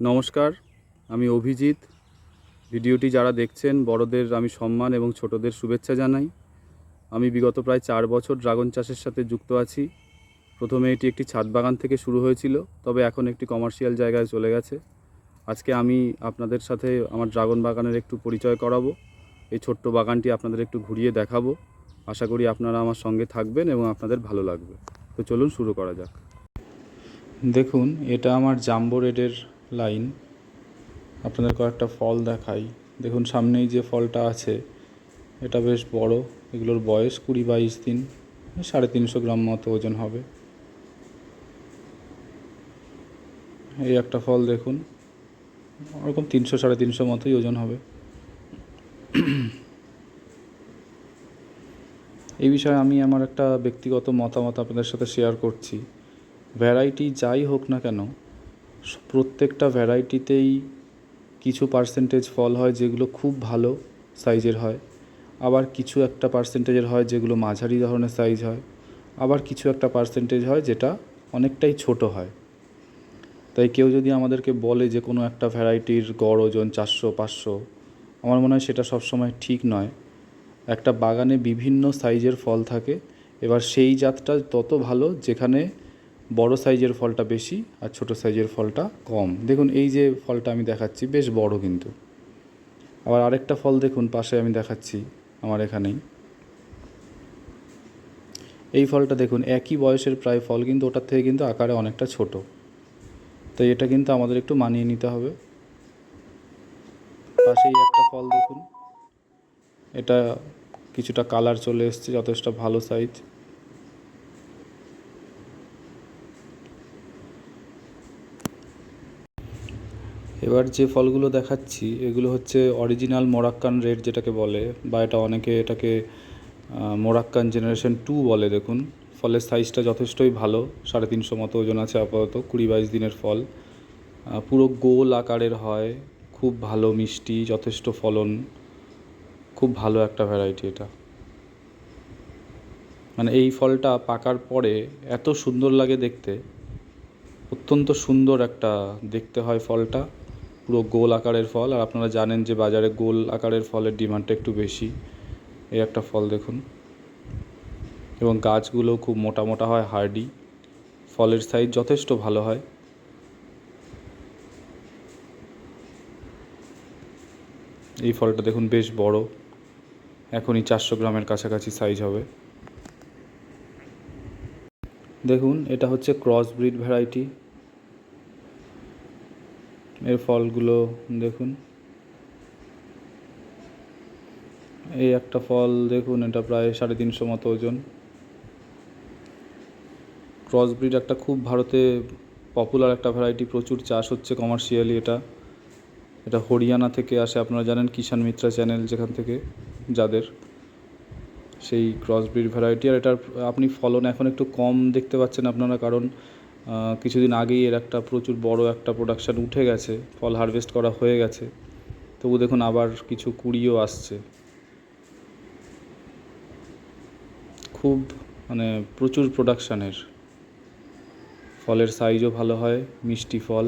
নমস্কার, আমি অভিজিৎ। ভিডিওটি যারা দেখছেন, বড়দের আমি সম্মান এবং ছোটদের শুভেচ্ছা জানাই। আমি বিগত প্রায় চার বছর ড্রাগন চাষের সাথে যুক্ত আছি। প্রথমে এটি একটি ছাদ বাগান থেকে শুরু হয়েছিল, তবে এখন একটি কমার্শিয়াল জায়গায় চলে গেছে। আজকে আমি আপনাদের সাথে আমার ড্রাগন বাগানের একটু পরিচয় করাবো, এই ছোট্ট বাগানটি আপনাদের একটু ঘুরিয়ে দেখাবো। আশা করি আপনারা আমার সঙ্গে থাকবেন এবং আপনাদের ভালো লাগবে। তো চলুন শুরু করা যাক। দেখুন, এটা আমার জাম্বো রেডের লাইন। আপনাদের কয়েকটা ফল দেখাই। দেখুন, সামনেই যে ফলটা আছে, এটা বেশ বড়। এগুলোর বয়স কুড়ি বাইশ দিন, সাড়ে তিনশো গ্রাম মতো ওজন হবে। এই একটা ফল দেখুন, ওরকম তিনশো, সাড়ে তিনশো মতোই ওজন হবে। এই বিষয়ে আমি আমার একটা ব্যক্তিগত মতামত আপনাদের সাথে শেয়ার করছি। ভ্যারাইটি যাই হোক না কেন প্রত্যেকটা ভ্যারাইটিতেই কিছু পার্সেন্টেজ ফল হয় যেগুলো খুব ভালো সাইজের হয়। আবার কিছু একটা পার্সেন্টেজের হয় যেগুলো মাঝারি ধরনের সাইজ হয়। আবার কিছু একটা পার্সেন্টেজ হয় যেটা অনেকটাই ছোট হয়। তাই কেউ যদি আমাদেরকে বলে যে কোনো একটা ভ্যারাইটির গড় ওজন চারশো, পাঁচশো, আমার মনে হয় সেটা সবসময় ঠিক নয়। একটা বাগানে বিভিন্ন সাইজের ফল থাকে। এবার সেই জাতটা তত ভালো যেখানে বড় সাইজের ফলটা বেশি আর ছোট সাইজের ফলটা কম। দেখুন, এই যে ফলটা আমি দেখাচ্ছি, বেশ বড় কিন্তু। আবার আরেকটা ফল দেখুন, পাশে আমি দেখাচ্ছি আমার এখানেই। এই ফলটা দেখুন, একই বয়সের প্রায় ফল, কিন্তু ওটার থেকে কিন্তু আকারে অনেকটা ছোট। তো এটা কিন্তু আমাদের একটু মানিয়ে নিতে হবে। পাশেই একটা ফল দেখুন। এটা কিছুটা কালার চলে এসছে, যথেষ্ট ভালো সাইজ। এবার যে ফলগুলো দেখাচ্ছি, এগুলো হচ্ছে অরিজিনাল মোরাক্কান রেড যেটাকে বলে, বা এটা অনেকে এটাকে মোরাক্কান জেনারেশন টু বলে দেখুন। ফলের সাইজটা যথেষ্টই ভালো, সাড়ে তিনশো মতো ওজন আছে আপাতত, কুড়ি বাইশ দিনের ফল। পুরো গোল আকারের হয়, খুব ভালো মিষ্টি, যথেষ্ট ফলন, খুব ভালো একটা ভ্যারাইটি এটা। মানে এই ফলটা পাকার পরে এত সুন্দর লাগে দেখতে, অত্যন্ত সুন্দর একটা দেখতে হয় ফলটা। পুরো গোল আকারের ফল, আর আপনারা জানেন যে বাজারে গোল আকারের ফলের ডিমান্ডটা একটু বেশি। এই একটা ফল দেখুন। এবং গাছগুলো খুব মোটা মোটা হয়, হার্ডি। ফলের সাইজ যথেষ্ট ভালো হয়। এই ফলটা দেখুন বেশ বড়। এখনই চারশো গ্রামের কাছাকাছি সাইজ হবে। দেখুন, এটা হচ্ছে ক্রস ব্রিড ভ্যারাইটি এর ফলগুলো দেখুন। এই একটা ফল দেখুন, এটা প্রায় সাড়ে তিনশো মতো ওজন। ক্রস ব্রিড একটা খুব ভারতে পপুলার একটা ভ্যারাইটি প্রচুর চাষ হচ্ছে কমার্শিয়ালি এটা। এটা হরিয়ানা থেকে আসে, আপনারা জানেন কিষাণ মিত্রা চ্যানেল যেখান থেকে, যাদের। সেই ক্রস ব্রিড ভ্যারাইটি আর এটার আপনি ফলন এখন একটু কম দেখতে পাচ্ছেন আপনারা, কারণ কিছুদিন আগেই এর একটা প্রচুর বড় একটা প্রোডাকশান উঠে গেছে, ফল হারভেস্ট করা হয়ে গেছে। তবু দেখুন আবার কিছু কুড়িও আসছে। খুব মানে প্রচুর প্রোডাকশানের ফলের সাইজও ভালো হয়, মিষ্টি ফল।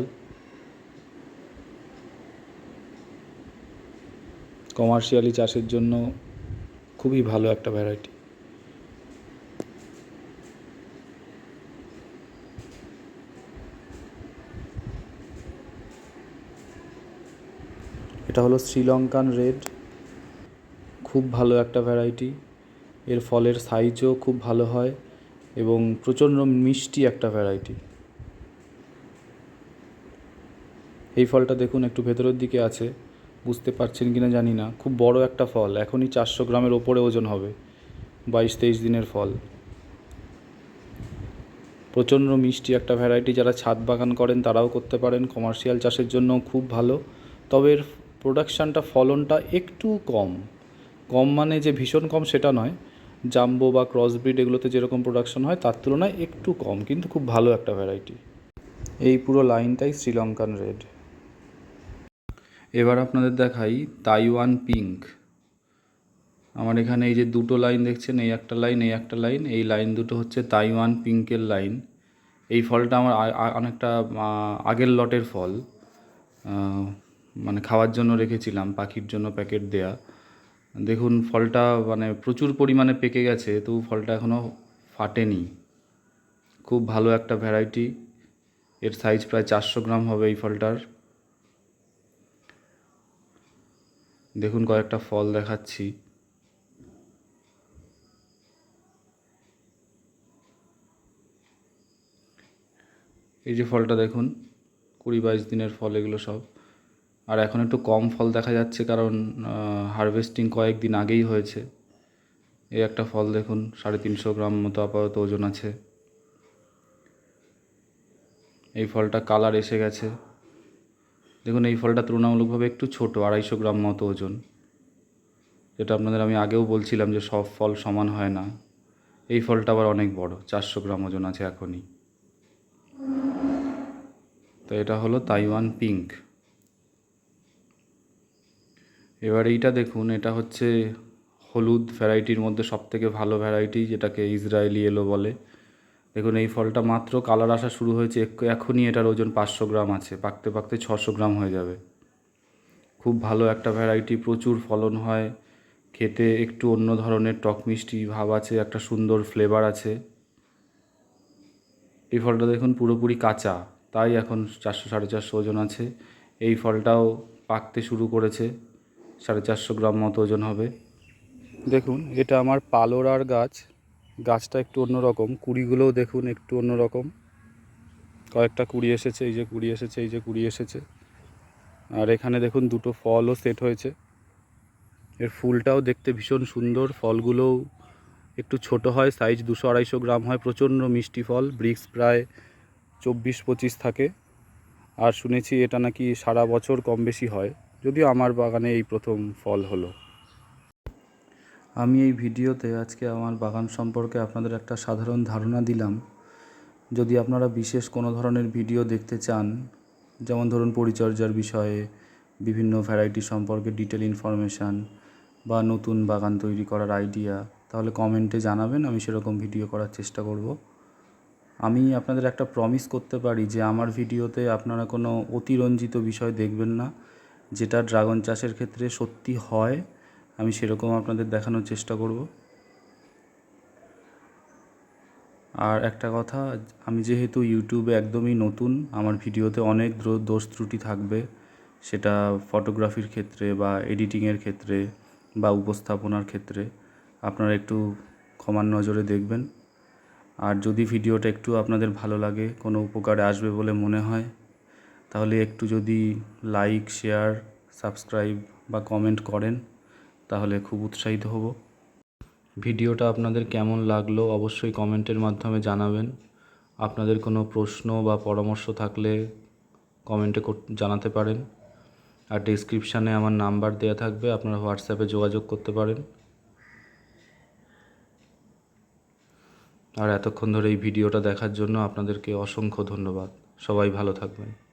কমার্শিয়ালি চাষের জন্য খুবই ভালো একটা ভ্যারাইটি এটা হলো শ্রীলঙ্কান রেড। খুব ভালো একটা ভ্যারাইটি এর ফলের সাইজও খুব ভালো হয় এবং প্রচণ্ড মিষ্টি একটা ভ্যারাইটি এই ফলটা দেখুন একটু ভেতরের দিকে আছে। বুঝতে পারছেন কিনা জানি না। খুব বড় একটা ফল। এখনই চারশো গ্রামের ওপরে ওজন হবে। বাইশ তেইশ দিনের ফল। প্রচণ্ড মিষ্টি একটা ভ্যারাইটি যারা ছাদ বাগান করেন তারাও করতে পারেন। কমার্শিয়াল চাষের জন্য খুব ভালো। তবে এর প্রোডাকশানটা ফলনটা একটু কম। কম মানে যে ভীষণ কম সেটা নয়। জাম্বো বা ক্রসব্রিড এগুলোতে যেরকম প্রোডাকশন হয়, তার তুলনায় একটু কম, কিন্তু খুব ভালো একটা ভ্যারাইটি এই পুরো লাইনটাই শ্রীলঙ্কান রেড এবার আপনাদের দেখাই তাইওয়ান পিঙ্ক আমার এখানে এই যে দুটো লাইন দেখছেন, এই একটা লাইন এই একটা লাইন এই লাইন দুটো হচ্ছে তাইওয়ান পিঙ্কের লাইন এই ফলটা আমার অনেকটা আগের লটের ফল। মানে খাওয়ার জন্য রেখেছিলাম, পাখির জন্য প্যাকেট দেয়া। দেখুন, ফলটা মানে প্রচুর পরিমাণে পেকে গেছে, তবু ফলটা এখনও ফাটেনি। খুব ভালো একটা ভ্যারাইটি এর সাইজ প্রায় চারশো গ্রাম হবে এই ফলটার। দেখুন, কয়েকটা ফল দেখাচ্ছি। এই যে ফলটা দেখুন, কুড়ি বাইশ দিনের ফল, এগুলো সব। আর এখন একটু কম ফল দেখা যাচ্ছে কারণ হারভেস্টিং কয়েকদিন আগেই হয়েছে। এই একটা ফল দেখুন, সাড়ে তিনশো গ্রাম মতো আপাতত ওজন আছে। এই ফলটা কালার এসে গেছে। দেখুন, এই ফলটা তুলনামূলকভাবে একটু ছোট, আড়াইশো গ্রাম মতো ওজন। যেটা আপনাদের আমি আগেও বলছিলাম যে সব ফল সমান হয় না। এই ফলটা আবার অনেক বড়, চারশো গ্রাম ওজন আছে এখনই। তো এটা হলো তাইওয়ান পিঙ্ক এবার এইটা দেখুন, এটা হচ্ছে হলুদ ভ্যারাইটির মধ্যে সব থেকে ভালো ভ্যারাইটি যেটাকে ইসরায়েলি এলো বলে। দেখুন, এই ফলটা মাত্র কালার আসা শুরু হয়েছে এখনই এটার ওজন পাঁচশো গ্রাম আছে, পাকতে পাকতে ছশো গ্রাম হয়ে যাবে। খুব ভালো একটা ভ্যারাইটি প্রচুর ফলন হয়, খেতে একটু অন্য ধরনের টক মিষ্টি ভাব আছে, একটা সুন্দর ফ্লেভার আছে। এই ফলটা দেখুন পুরোপুরি কাঁচা, তাই এখন চারশো সাড়ে চারশো ওজন আছে। এই ফলটাও পাকতে শুরু করেছে। সাড়ে চারশো গ্রাম মতো ওজন হবে। দেখুন, এটা আমার পালোরার গাছ। গাছটা একটু অন্যরকম। কুড়িগুলোও দেখুন, একটু অন্যরকম। কয়েকটা কুড়ি এসেছে, এই যে কুড়ি এসেছে, এই যে কুড়ি এসেছে। আর এখানে দেখুন, দুটো ফলও সেট হয়েছে। এর ফুলটাও দেখতে ভীষণ সুন্দর। ফলগুলোও একটু ছোট হয়, সাইজ দুশো আড়াইশো গ্রাম হয়, প্রচণ্ড মিষ্টি ফল। ব্রিক্স প্রায় চব্বিশ পঁচিশ থাকে। আর শুনেছি এটা নাকি সারা বছর কম বেশি হয়। যদিও আমার বাগানে এই প্রথম ফল হলো। আমি এই ভিডিওতে আজকে আমার বাগান সম্পর্কে আপনাদের একটা সাধারণ ধারণা দিলাম। যদি আপনারা বিশেষ কোনো ধরনের ভিডিও দেখতে চান, যেমন ধরুন পরিচর্যার বিষয়ে, বিভিন্ন ভ্যারাইটি সম্পর্কে ডিটেল ইনফরমেশান বা নতুন বাগান তৈরি করার আইডিয়া তাহলে কমেন্টে জানাবেন, আমি সেরকম ভিডিও করার চেষ্টা করব। আমি আপনাদের একটা প্রমিস করতে পারি যে আমার ভিডিওতে আপনারা কোনো অতিরঞ্জিত বিষয় দেখবেন না। যেটা ড্রাগন চাষের ক্ষেত্রে সত্যি হয়, আমি সেরকম আপনাদের দেখানোর চেষ্টা করব। আর একটা কথা, আমি যেহেতু ইউটিউবে একদমই নতুন, আমার ভিডিওতে অনেক দোষ ত্রুটি থাকবে, সেটা ফটোগ্রাফির ক্ষেত্রে বা এডিটিংয়ের ক্ষেত্রে বা উপস্থাপনার ক্ষেত্রে, আপনারা একটু ক্ষমার নজরে দেখবেন। আর যদি ভিডিওটা একটু আপনাদের ভালো লাগে, কোনো উপকারে আসবে বলে মনে হয় তাহলে একটু যদি লাইক শেয়ার সাবস্ক্রাইব বা কমেন্ট করেন, তাহলে খুব উৎসাহিত হব। ভিডিওটা আপনাদের কেমন লাগল অবশ্যই কমেন্টের মাধ্যমে জানাবেন। আপনাদের কোনো প্রশ্ন বা পরামর্শ থাকলে কমেন্টে জানাতে পারেন। আর ডেসক্রিপশানে আমার নাম্বার দেওয়া থাকবে, আপনারা হোয়াটসঅ্যাপে যোগাযোগ করতে পারেন। আর এতক্ষণ ধরে এই ভিডিওটা দেখার জন্য আপনাদেরকে অসংখ্য ধন্যবাদ। সবাই ভালো থাকবেন।